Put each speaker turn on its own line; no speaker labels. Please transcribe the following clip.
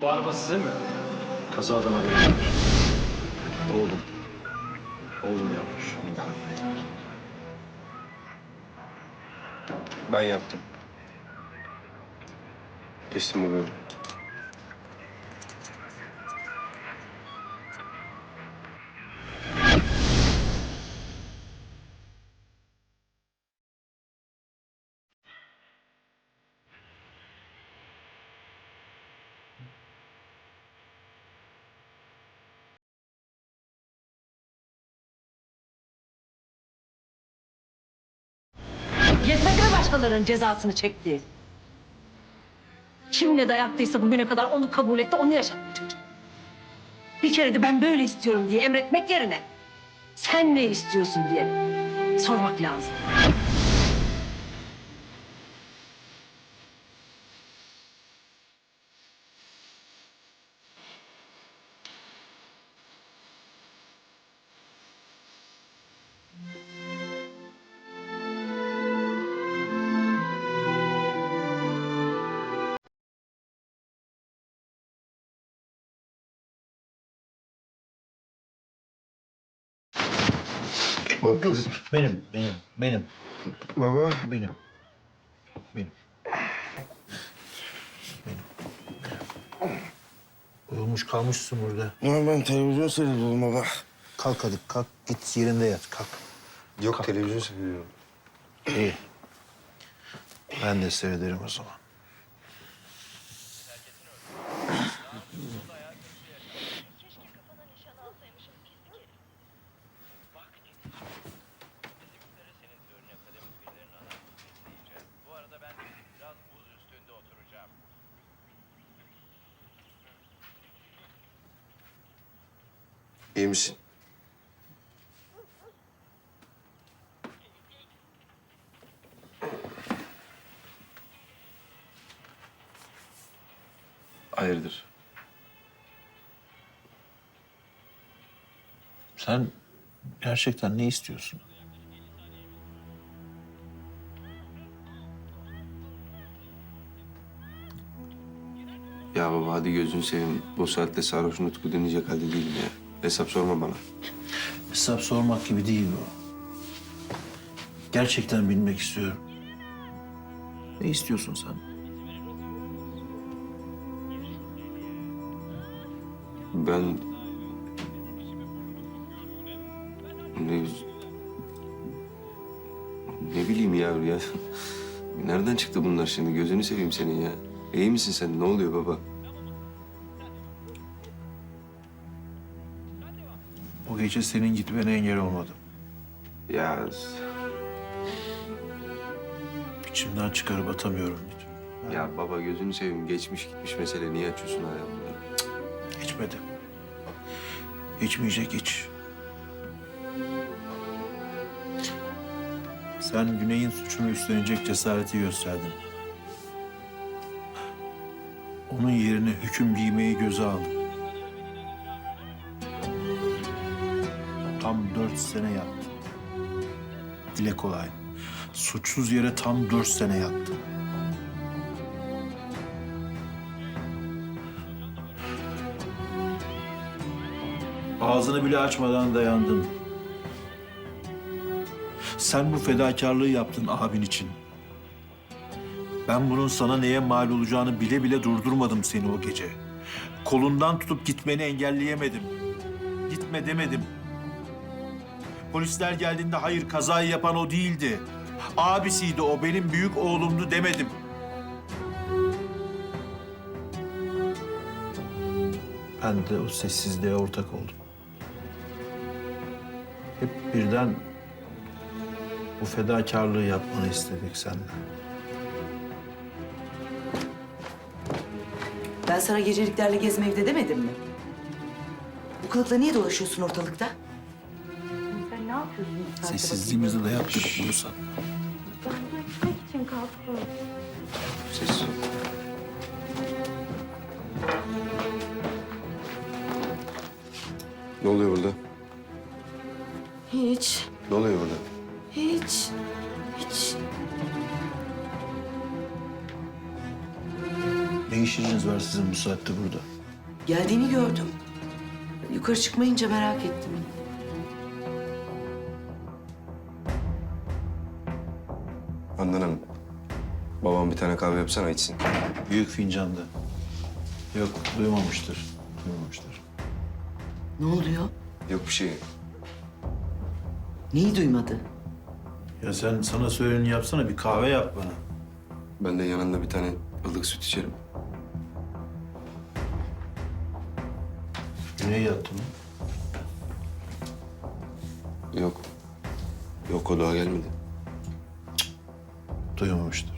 Bu araba sizin mi?
Kazadan haberim var. Oğlum. Oğlum yapmış.
Ben yaptım. Kestim bu bölümü.
Başkalarının cezasını çektiği? Kim ne dayattıysa bugüne kadar onu kabul etti, onu yaşattı. Bir kere de ben böyle istiyorum diye emretmek yerine sen ne istiyorsun diye sormak lazım.
Benim, benim, benim,
Baba.
benim. Benim. Benim. Uyumuş kalmışsın burada.
Ya ben televizyon seyrediyorum baba.
Kalk hadi kalk git yerinde yat kalk.
Yok televizyon seyrediyorum.
İyi. Ben de seyrederim o zaman.
İyi misin? Hayırdır?
Sen gerçekten ne istiyorsun?
Ya baba hadi gözünü seveyim. Bu saatte sarhoş nutku dinleyecek halde değilim ya. Hesap sorma bana.
Hesap sormak gibi değil bu. Gerçekten bilmek istiyorum. Ne istiyorsun sen?
Ben... Ne... Ne bileyim ya ya. Nereden çıktı bunlar şimdi? Gözünü seveyim senin ya. İyi misin sen? Ne oluyor baba?
Gece senin gitmene engel olmadım.
Ya
İçimden çıkarıp atamıyorum
ya baba gözünü seveyim. Geçmiş gitmiş mesele. Niye açıyorsun hala bunları?
İçmedi. İçmeyecek hiç. Sen Güney'in suçunu üstlenecek cesareti gösterdin. Onun yerine hüküm giymeyi göze aldın. Tam dört sene yattın. Dile kolay. Suçsuz yere tam dört sene yattın. Ağzını bile açmadan dayandın. Sen bu fedakarlığı yaptın abin için. Ben bunun sana neye mal olacağını bile bile durdurmadım seni o gece. Kolundan tutup gitmeni engelleyemedim. Gitme demedim. Polisler geldiğinde hayır kazayı yapan o değildi. Abisiydi o, benim büyük oğlumdu demedim. Ben de o sessizliğe ortak oldum. Hep birden bu fedakarlığı yapmanı istedik senden.
Ben sana geceliklerle gezme evde demedim mi? Bu kılıkla niye dolaşıyorsun ortalıkta?
Sessizliğimizi de yaptık bulursan.
Ben gitmek için kalktım.
Sessiz ol. Ne oluyor burada?
Hiç,
Ne oluyor burada?
hiç, hiç.
Ne Ne işiniz var sizin bu saatte burada?
Geldiğini gördüm. Yukarı çıkmayınca merak ettim.
Handan Hanım. Babam bir tane kahve yapsana içsin.
Büyük fincanda. Yok, duymamıştır. Duymamıştır.
Ne oluyor?
Yok bir şey.
Neyi duymadı?
Ya sen sana söyleni yapsana, bir kahve yap bana.
Ben de yanında bir tane ılık süt içerim.
Güney yattı mı?
Yok. Yok o daha gelmedi.
Duymamıştır.